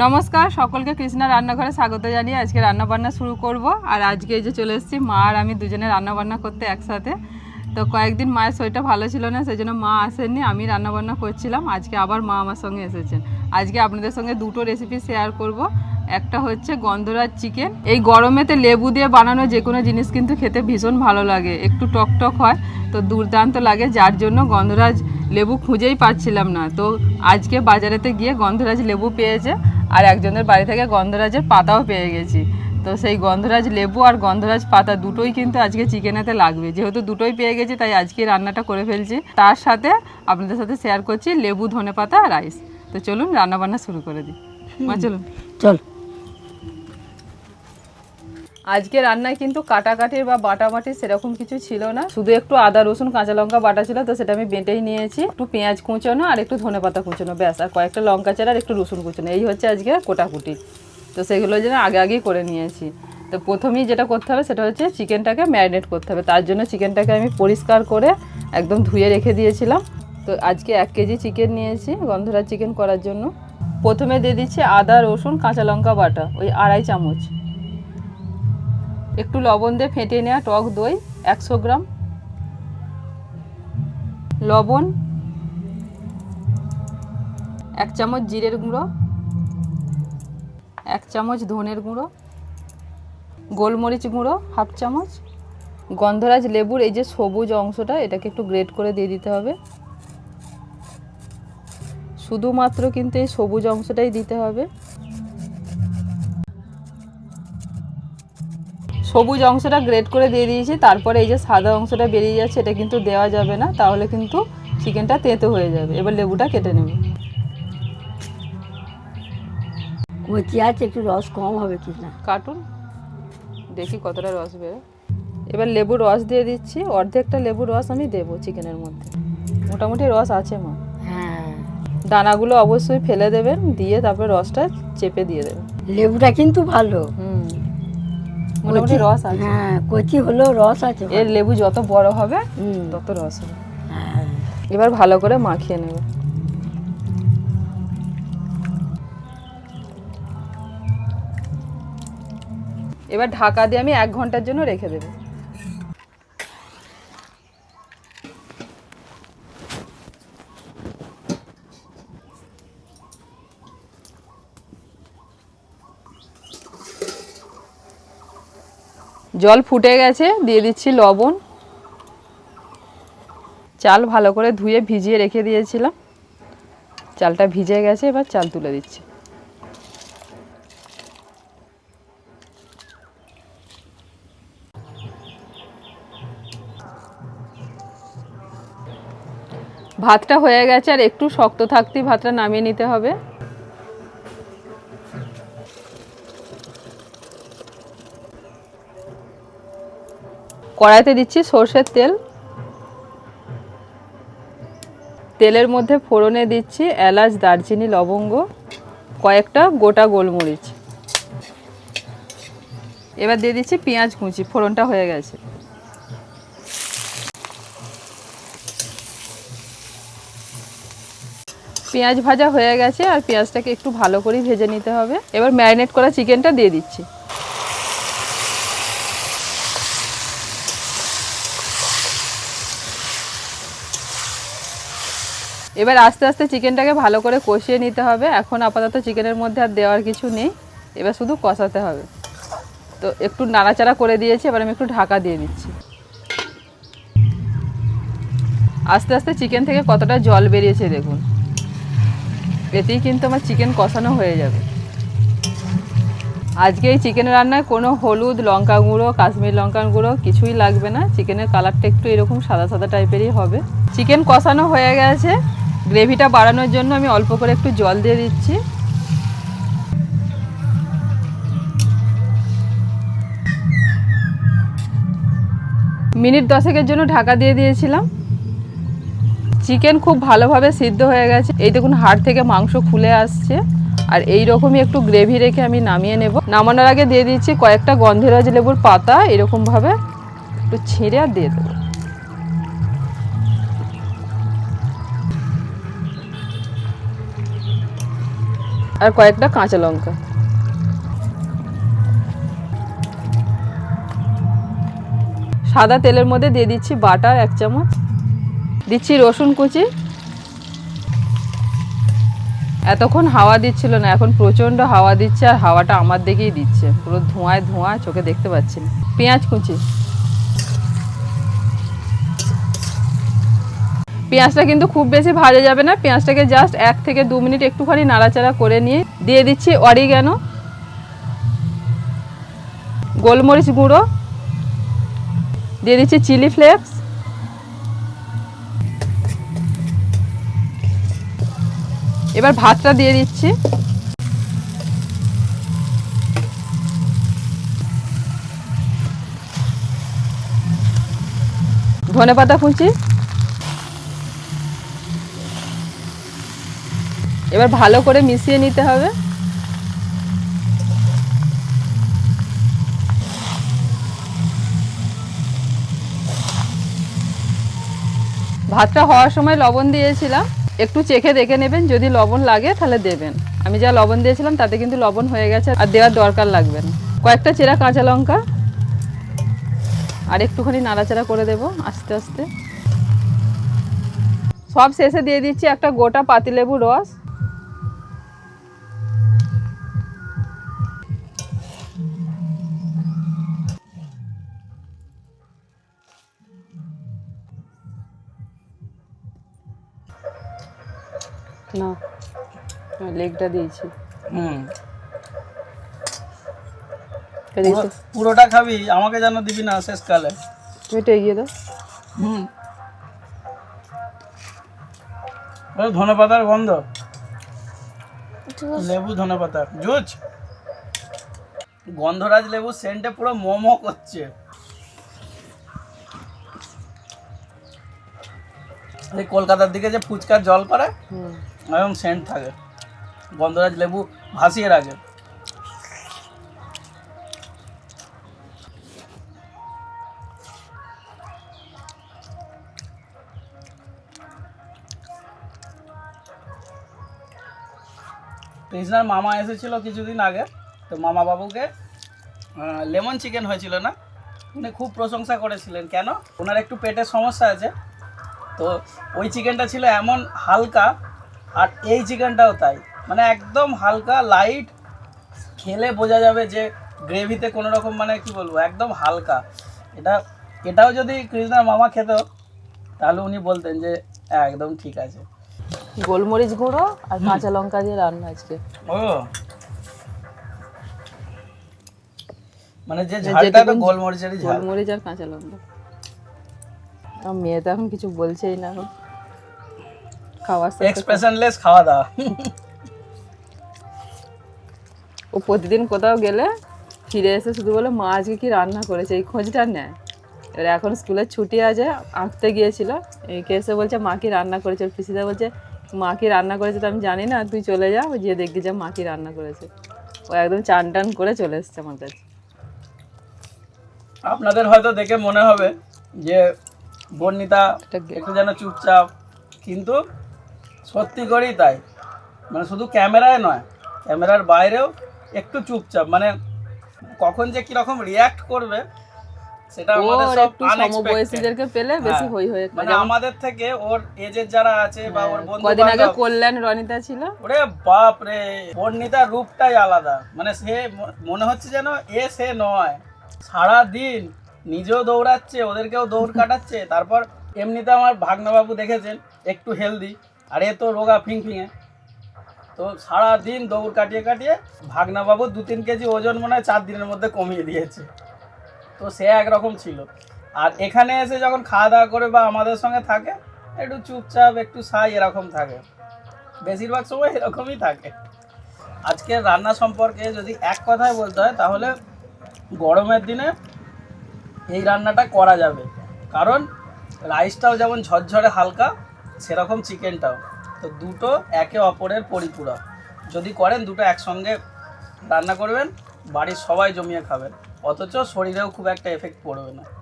নমস্কার, সকলকে কৃষ্ণা রান্নাঘরে স্বাগত জানিয়ে আজকে রান্না বান্না শুরু করব। আর আজকে যে চলে এসেছি, মা আর আমি দুজনে রান্না বান্না করতে একসাথে। তো কয়েকদিন মায়ের শরীরটা ভালো ছিল না, সেই জন্য মা আসেননি, আমি রান্না বান্না করছিলাম। আজকে আবার মা আমার সঙ্গে এসেছেন। আজকে আপনাদের সঙ্গে দুটো রেসিপি শেয়ার করব। একটা হচ্ছে গন্ধরাজ চিকেন এই গরমেতে লেবু দিয়ে বানানো যে কোনো জিনিস কিন্তু খেতে ভীষণ ভালো লাগে। একটু টক টক হয়, তো দুর্দান্ত লাগে। যার জন্য গন্ধরাজ লেবু খুঁজেই পাচ্ছিলাম না। তো আজকে বাজারেতে গিয়ে গন্ধরাজ লেবু পেয়েছে। আর একজনের বাড়ি থেকে গন্ধরাজের পাতাও পেয়ে গেছি। তো সেই গন্ধরাজ লেবু আর গন্ধরাজ পাতা দুটোই কিন্তু আজকে চিকেনেতে লাগবে। যেহেতু দুটোই পেয়ে গেছি তাই আজকে রান্নাটা করে ফেলছি। তার সাথে আপনাদের সাথে শেয়ার করছি লেবু ধনে পাতা আর রাইস তো চলুন রান্না বান্না শুরু করে দিই। মা চলুন। চল। আজকে রান্নায় কিন্তু কাটাকাটির বা বাটাবাটি সেরকম কিছু ছিল না। শুধু একটু আদা, রসুন, কাঁচা লঙ্কা বাটা ছিল, তো সেটা আমি বেটেই নিয়েছি। একটু পেঁয়াজ কুচোনো আর একটু ধনে পাতা কুচোনো, ব্যাস। আর কয়েকটা লঙ্কা চারা আর একটু রসুন কুচোনো। এই হচ্ছে আজকে কোটাকুটি। তো সেগুলো যেন আগে আগেই করে নিয়েছি। তো প্রথমেই যেটা করতে হবে সেটা হচ্ছে চিকেনটাকে ম্যারিনেট করতে হবে। তার জন্য চিকেনটাকে আমি পরিষ্কার করে একদম ধুয়ে রেখে দিয়েছিলাম। তো আজকে এক কেজি চিকেন নিয়েছি গন্ধরাজ চিকেন করার জন্য। প্রথমে দিয়ে দিচ্ছি আদা, রসুন, কাঁচা লঙ্কা বাটা, ওই আড়াই চামচ। একটু লবণ দিয়ে ফেটে নেওয়া টক দই, একশো গ্রাম। লবণ, এক চামচ জিরের গুঁড়ো, এক চামচ ধনের গুঁড়ো, গোলমরিচ গুঁড়ো, হাফ চামচ। গন্ধরাজ লেবুর এই যে সবুজ অংশটা, এটাকে একটু গ্রেট করে দিয়ে দিতে হবে। শুধুমাত্র কিন্তু এই সবুজ অংশটাই দিতে হবে। সবুজ অংশটা গ্রেট করে দিয়ে দিয়েছি তারপরে এই যে সাদা অংশটা বেরিয়ে যাচ্ছে এটা কিন্তু দেওয়া যাবে না তাহলে কিন্তু চিকেনটা তেঁতো হয়ে যাবে। এবার লেবুটা কেটে নেবে। কচি আছে একটু রস কম হবে কি না? কাটুন। দেখি কতটা রস বেরো এবার লেবুর রস দিয়ে দিচ্ছি অর্ধেকটা লেবুর রস আমি দেবো চিকেনের মধ্যে। মোটামুটি রস আছে মা। হ্যাঁ। দানাগুলো অবশ্যই ফেলে দেবেন দিয়ে তারপরে রসটা চেপে দিয়ে দেবেন। লেবুটা কিন্তু ভালো। মোটামুটি রস আছে। হ্যাঁ কচি হলেও রস আছে। এর লেবু যত বড় হবে তত রস হবে। হ্যাঁ। এবার ভালো করে মাখিয়ে নেবে। এবার ঢাকা দিয়ে আমি এক ঘণ্টার জন্য রেখে দেবো। জল ফুটে গেছে, দিয়ে দিচ্ছি লবণ। চাল ভালো করে ধুয়ে ভিজিয়ে রেখে দিয়েছিলাম। চালটা ভিজে গেছে, এবার চাল তুলে দিচ্ছি। ভাতটা হয়ে গেছে, আর একটু শক্ত থাকতেই ভাতটা নামিয়ে নিতে হবে। কড়াইতে দিচ্ছি সর্ষের তেল। তেলের মধ্যে ফোড়নে দিচ্ছি এলাচ, দারচিনি, লবঙ্গ, কয়েকটা গোটা গোলমরিচ। এবার দিয়ে দিচ্ছি পেঁয়াজ কুচি, ফোড়নটা হয়ে গেছে। পেঁয়াজ ভাজা হয়ে গেছে আর পেঁয়াজটাকে একটু ভালো করে ভেজে নিতে হবে। এবার ম্যারিনেট করা চিকেনটা দিয়ে দিচ্ছি। এবার আস্তে আস্তে চিকেনটাকে ভালো করে কষিয়ে নিতে হবে। এখন আপাতত চিকেনের মধ্যে আর দেওয়ার কিছু নেই। এবার শুধু কষাতে হবে। তো একটু নাড়াচাড়া করে দিয়েছি, এবার আমি একটু ঢাকা দিয়ে দিচ্ছি। আস্তে আস্তে চিকেন থেকে কতটা জল বেরিয়েছে দেখুন। এতেই কিন্তু আমার চিকেন কষানো হয়ে যাবে। আজকে এই চিকেন রান্নায় কোনো হলুদ, লঙ্কা গুঁড়ো, কাশ্মীর লঙ্কার গুঁড়ো কিছুই লাগবে না। চিকেনের কালারটা একটু এরকম সাদা সাদা টাইপেরই হবে। চিকেন কষানো হয়ে গেছে। গ্রেভিটা বাড়ানোর জন্য আমি অল্প করে একটু জল দিয়ে দিচ্ছি। মিনিট দশেকের জন্য ঢাকা দিয়ে দিয়েছিলাম। চিকেন খুব ভালোভাবে সিদ্ধ হয়ে গেছে। এই দেখুন, হাড় থেকে মাংস খুলে আসছে। আর এই রকমই একটু গ্রেভি রেখে আমি নামিয়ে নেব। নামানোর আগে দিয়ে দিচ্ছি কয়েকটা গন্ধরাজ লেবুর পাতা। এরকমভাবে একটু ছিঁড়ে আর দিয়ে দেবো। আর কয়েকটা কাঁচা লঙ্কা। সাদা তেলের মধ্যে দিয়ে দিচ্ছি বাটার এক চামচ, দিচ্ছি রসুন কুচি। এতক্ষণ হাওয়া দিচ্ছিল না, এখন প্রচণ্ড হাওয়া দিচ্ছে আর হাওয়াটা আমার দিকেই দিচ্ছে। পুরো ধোঁয়ায় ধোঁয়া, চোখে দেখতে পাচ্ছি না। পেঁয়াজ কুচি। পেঁয়াজটা কিন্তু খুব বেশি ভাজা যাবে না। পেঁয়াজটাকে জাস্ট এক থেকে দু মিনিট একটুখানি নাড়াচাড়া করে নিয়ে দিয়ে দিচ্ছি অরি অরিগ্যানো গোলমরিচ গুঁড়ো, দিয়ে দিচ্ছি চিলি ফ্লেক্স এবার ভাতটা দিয়ে দিচ্ছি। ধনে পাতা কুচি এবার ভালো করে মিশিয়ে নিতে হবে। ভাতটা হওয়ার সময় লবণ দিয়েছিলাম। একটু চেখে দেখে নেবেন, যদি লবণ লাগে তাহলে দেবেন। আমি যা লবণ দিয়েছিলাম তাতে কিন্তু লবণ হয়ে গেছে আর দেওয়ার দরকার লাগবে না। কয়েকটা চেরা কাঁচা লঙ্কা আর একটুখানি নাড়াচাড়া করে দেব আস্তে আস্তে। সব শেষে দিয়ে দিচ্ছি একটা গোটা পাতিলেবু রস। না লেগটা দিয়েছি। হুম। পুরোটা খাবি আমাকে যেন দিবি না শেষকালে। তুমি একটু এগিয়ে দাও। হুম। ধনে পাতার গন্ধ। লেবু ধনে পাতা জুচ। গন্ধরাজ লেবু সেন্টে পুরো মোমো করছে। এই কলকাতার দিকে যে ফুচকার জল করে এরকম সেন্ট থাকে। গন্ধরাজ লেবু ভাসিয়ে রাখে। কৃষ্ণার মামা এসেছিল কিছুদিন আগে। তো মামা বাবুকে লেমন চিকেন হয়েছিল না? উনি খুব প্রশংসা করেছিলেন। কেন? ওনার একটু পেটের সমস্যা আছে। তো ওই চিকেনটা ছিল এমন হালকা আর এই চিকেনটাও তাই। মানে একদম হালকা লাইট খেলে বোঝা যাবে যে গ্রেভিতে কোনো রকম মানে কি বলব একদম হালকা। এটা এটাও যদি কৃষ্ণার মামা খেত তাহলে উনি বলতেন যে "হ্যাঁ, একদম ঠিক আছে। গোলমরিচ গুঁড়ো আর কাঁচা লঙ্কা দিয়ে রান্না আজকে। ও। মানে যে ঝালটা তো গোলমরিচেরই ঝাল। গোলমরিচ আর কাঁচা লঙ্কা। মেয়ে তো এখন কিছু বলছেই না। এখন খাওয়ার সাথে এক্সপ্রেশনলেস খাওয়া দাওয়া ও প্রতিদিন কোথাও গেলে ফিরে এসে শুধু বলে মা আজকে কি রান্না করেছে? এই খোঁজটা নেয় এবার এখন স্কুলের ছুটি আছে আঁকতে গিয়েছিল। একে এসে বলছে মা কি রান্না করেছে? পিসিদা বলছে মা কি রান্না করেছে তো আমি জানি না তুই চলে যা গিয়ে দেখবি যে মা কি রান্না করেছে। ও একদম চান টান করে চলে এসছে আমার কাছে। আপনাদের হয়তো দেখে মনে হবে যে বর্ণিতা একটু যেন চুপচাপ কিন্তু সত্যি করেই তাই। মানে শুধু ক্যামেরায় নয় ক্যামেরার বাইরেও একটু চুপচাপ মানে কখন যে কীরকম রিয়াক্ট করবে সেটা আমাদের সব সমবয়সীদেরকে পেলে বেশি হ্যাঁ। হই হয়ে মানে আমাদের থেকে ওর এজের যারা আছে বা ওর বন্ধু কদিন আগে কল্যাণ রনিতা ছিল। ওরে বাপ রে বর্ণিতার রূপটাই আলাদা। মানে সে মনে হচ্ছে যেন এ সে নয়। সারা দিন নিজেও দৌড়াচ্ছে ওদেরকেও দৌড় কাটাচ্ছে তারপর এমনিতে আমার ভাগ্নবাবু দেখেছেন একটু হেলদি আর এ তো রোগা ফিং ফিঙে তো সারা দিন দৌড় কাটিয়ে কাটিয়ে ভাগ্নাবাবু দু তিন কেজি ওজন মনে হয় চার দিনের মধ্যে কমিয়ে দিয়েছে। তো সে একরকম ছিল। আর এখানে এসে যখন খাওয়া দাওয়া করে বা আমাদের সঙ্গে থাকে, একটু চুপচাপ, একটু সাই এরকম থাকে। বেশিরভাগ সময় এরকমই থাকে। আজকের রান্না সম্পর্কে যদি এক কথায় বলতে হয়, তাহলে গরমের দিনে এই রান্নাটা করা যাবে। কারণ রাইসটাও যেমন ঝরঝরে হালকা সেরকম চিকেনটাও। তো দুটো একে অপরের পরিপূরক। যদি করেন দুটো একসঙ্গে রান্না করবেন, বাড়ির সবাই জমিয়ে খাবেন। অথচ শরীরেও খুব একটা এফেক্ট পড়বে না।